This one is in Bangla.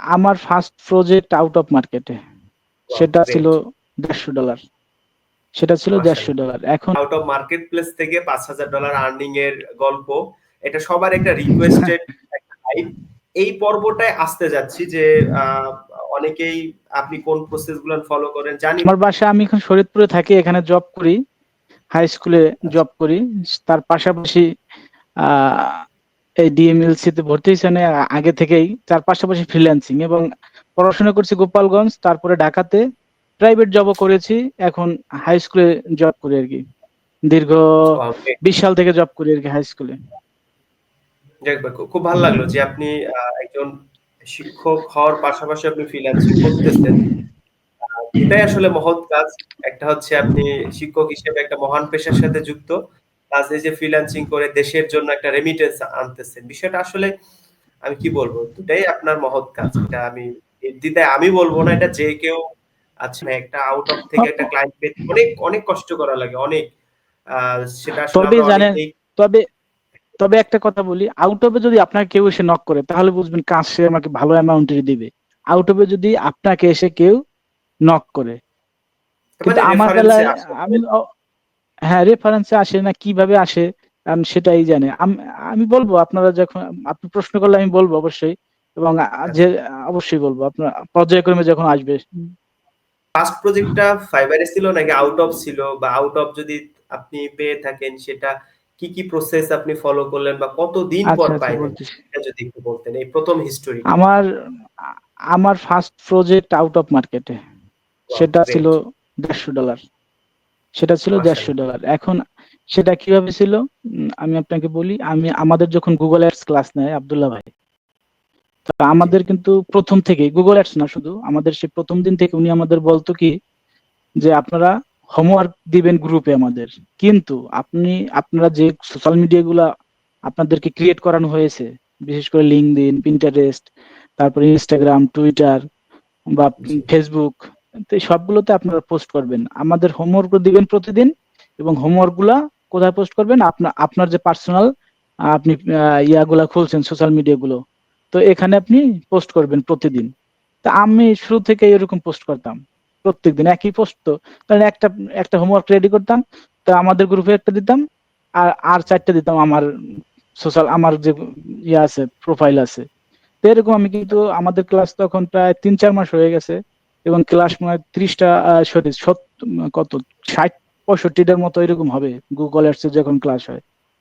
আমার ফার্স্ট প্রজেক্ট আউট অফ মার্কেটে সেটা. ছিল দেড়শো ডলার সেটা ছিল। দেড়শো ডলার এখন আউট অফ মার্কেট প্লেস থেকে পাঁচ হাজার ডলার আর্নিং এর গল্প। এটা সবার একটা রিকোয়েস্টেড এই পর্বটায় আসতে যাচ্ছি যে অনেকেই আপনি কোন প্রসেসগুলো ফলো করেন জানি আমার বাসা আমি এখন শরীয়তপুরে থাকি এখানে জব করি। হাই স্কুলে জব করি। তার পাশাপাশি আহ, এই ডিএমএলসি তে ভর্তি হয়েছি মানে আগে থেকেই। তার পাশাপাশি ফ্রিল্যান্সিং এবং পড়াশোনা করছি গোপালগঞ্জ তারপরে ঢাকাতে। প্রাইভেট জবও করেছি এখন হাই স্কুলে জব করি আর কি। দীর্ঘ বিশ সাল থেকে জব করি আর কি হাই স্কুলে খুব- ভালো লাগল যে আপনি একজন শিক্ষক হওয়ার পাশাপাশি আপনি ফ্রিল্যান্সিং করতেছেন। এটাই আসলে মহৎ কাজ। একটা হচ্ছে আপনি শিক্ষক হিসেবে একটা মহান পেশার সাথে যুক্ত। প্লাস এই যে ফ্রিল্যান্সিং করে দেশের জন্য একটা রেমিটেন্স আনতেছেন বিষয়টা আসলে আমি কি বলব? দুটাই আপনার মহৎ কাজ। এটা আমি দিদায় আমি বলব না এটা যে কেউ আচ্ছা একটা আউট অফ থেকে একটা ক্লায়েন্ট পেতে অনেক অনেক কষ্ট করা লাগে অনেক। সেটা তবে জানেন তবে তবে একটা কথা বলি আউট অফে যদি আপনাকে কেউ এসে নক করে তাহলে বুঝবেন কাজ সে আমাকে ভালো অ্যামাউন্টের দিবে। আউট অফে যদি আপনাকে এসে কেউ নক করে কিন্তু মানে আমার বেলায় আমি হ্যাঁ রেফারেন্সে আসে না কীভাবে আসে আমি সেটাই জানে। আম- আমি বলব আপনারা যখন আপনি প্রশ্ন করলে আমি বলব অবশ্যই এবং যে অবশ্যই বলব আপনার পর্যায়ক্রমে যখন আসবে। ফার্স্ট প্রজেক্টটা ফাইবারে ছিল নাকি আউট অফ ছিল? বা আউট অফ যদি আপনি পেয়ে থাকেন সেটা কি কি প্রসেস আপনি ফলো করলেন? বা কতদিন আচ্ছা পর আচ্ছা পাইলেন? যদি একটু বলতেন এই প্রথম হিস্টোরি আমার আমার ফার্স্ট প্রজেক্ট আউট অফ মার্কেটে সেটা ছিল দেড়শো ডলার সেটা ছিল দেড়শো ডলার। এখন সেটা কীভাবে ছিল? আমি আপনাকে বলি আমি আমাদের যখন গুগল অ্যাডস ক্লাস নেয় আবদুল্লাহ ভাই তো আমাদের কিন্তু প্রথম থেকে গুগল অ্যাডস না শুধু আমাদের সে প্রথম দিন থেকে উনি আমাদের বলতো কি যে আপনারা হোমওয়ার্ক দিবেন গ্রুপে আমাদের। কিন্তু আপনি আপনারা যে সোশ্যাল মিডিয়া গুলা আপনাদেরকে ক্রিয়েট করানো হয়েছে বিশেষ করে লিঙ্কডিন পিন্টারেস্ট তারপরে ইনস্টাগ্রাম টুইটার বা ফেসবুক তো এই সবগুলোতে আপনারা পোস্ট করবেন। আমাদের হোমওয়ার্ক দিবেন প্রতিদিন এবং হোমওয়ার্কগুলা কোথায় পোস্ট করবেন? আপনার আপনার যে পার্সোনাল আপনি ইয়াগুলা খুলছেন সোশ্যাল মিডিয়া গুলো, তো এখানে আপনি পোস্ট করবেন প্রতিদিন। তা আমি শুরু থেকে এরকম পোস্ট করতাম, প্রত্যেকদিন একই পোস্ট তো। কারণ একটা একটা হোমওয়ার্ক রেডি করতাম, তো আমাদের গ্রুপে একটা দিতাম, আর আর চারটে দিতাম আমার সোশ্যাল আমার যে ইয়ে আছে প্রোফাইল আছে। তো এরকম আমি কিন্তু আমাদের ক্লাস তখন প্রায় তিন, চার মাস হয়ে গেছে। এবং ক্লাস মনে হয় ত্রিশটা সরি কত, ষাট পঁয়ষট্টিটার মতো এরকম হবে গুগল অ্যাডসে যখন ক্লাস হয়।